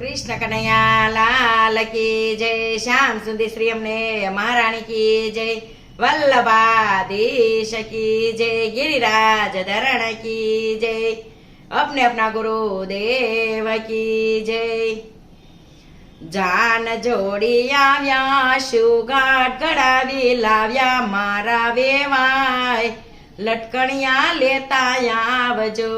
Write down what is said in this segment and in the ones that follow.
કૃષ્ણ કનૈયા લાલ કી જય, શ્યામ સુધી શ્રી અમને મહારાણી કી જય, વલ્લભાધીશ કી જય, ગિરિરાજ ધરણ કી જય, અપને અપના ગુરુ દેવ કી જય. જાન જોડી આવ્યા શુગાટ ગડાવી લાવ્યા, મારા વેવાય, લટકણિયા લેતા આવજો.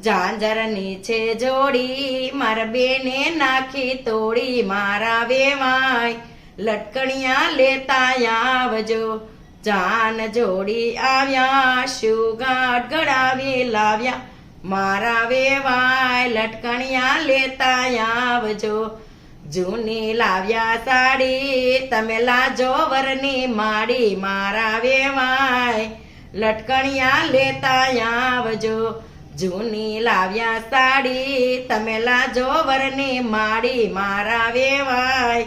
ઝાંઝર નીચે જોડી, મારા બેને નાખી તોડી, મારા વેવાય લટકણિયા લેતા આવજો. જાન જોડી આવ્યા શુગાટ ગળાવી લાવ્યા. મારા વેવાય લટકણિયા લેતા આવજો. જૂની લાવ્યા સાડી, તમે લાજો વરની માડી. મારા વેવાય લટકણિયા લેતા આવજો. જૂની લાવ્યા સાડી, તમે લાજો વરની માડી, મારા વેવાય.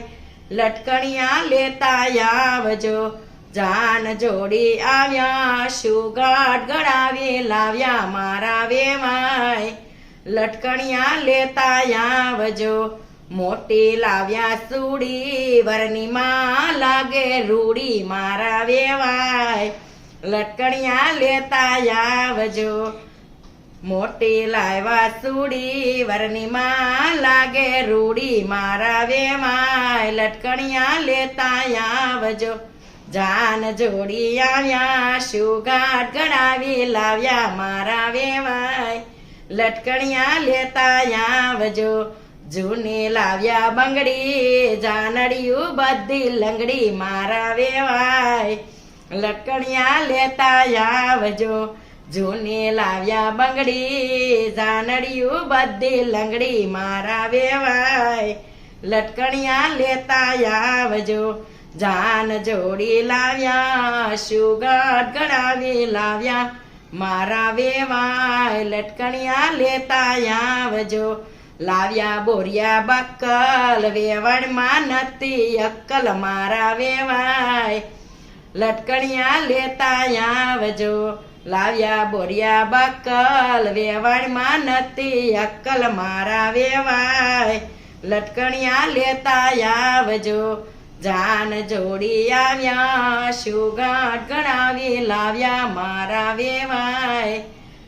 લટકણિયા લેતા આવજો, જાન જોડી આવ્યા શુગાટ ગળાવી લાવ્યા મારા વેવાય. લટકણિયા લેતા આવજો, મોટી લાવ્યા સુડી, વરની માં લાગે રૂડી મારા વેવાય. લટકણિયા લેતા આવજો મોટી લાવ્યા સુડી વરની માં લાગે રૂડી. મારા વેવાય લટકણિયા લેતા આવજો. જાન જોડી આવ્યા શુગાટ ગણાવી લાવ્યા. મારા વેવાય લટકણિયા લેતા આવજો. જૂની લાવ્યા બંગડી, જાનડિયું બધી લંગડી. મારા વેવાય લટકણિયા લેતા આવજો. જૂની લાવ્યા બંગડી, જાનડિયું બધી લંગડી મારા વેવાય. લટકણિયા લેતા આવજો, જાન જોડી લાવ્યા શુગર ગળાવી લાવ્યા. મારા વેવાય, લટકણિયા લેતા આવજો. લાવ્યા બોરિયા બક્કલ, વેવણમાં નથી અક્કલ મારા વેવાય. લટકણિયા લેતા આવજો લાવ્યા બોરિયા બકલ વેવણમાં નથી અક્કલ, મારા વેવાય. લટકણિયા લેતા આવજો, જાન જોડી આવ્યા શુગાટ ગણાવી લાવ્યા મારા વેવાય.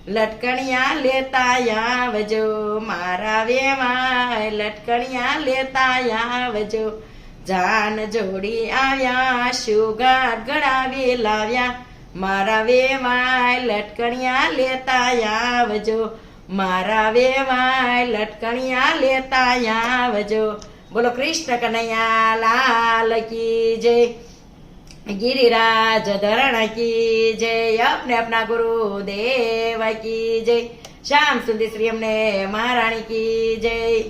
લટકણિયા લેતા આવજો, મારા વેવાય. લટકણિયા લેતા આવજો, જાન જોડી આવ્યા શુગાટ ગણાવી લાવ્યા મારા વેવાય લટકણિયા લેતા આવજો. મારા વેવાય લટકણિયા લેતા આવજો. બોલો કૃષ્ણ કનૈયા લાલ કી જય. ગિરિરાજ ધરણ કી જય. અપને અપના ગુરુ દેવ કી જય. શ્યામ સુધી શ્રી અમને મહારાણી કી જય.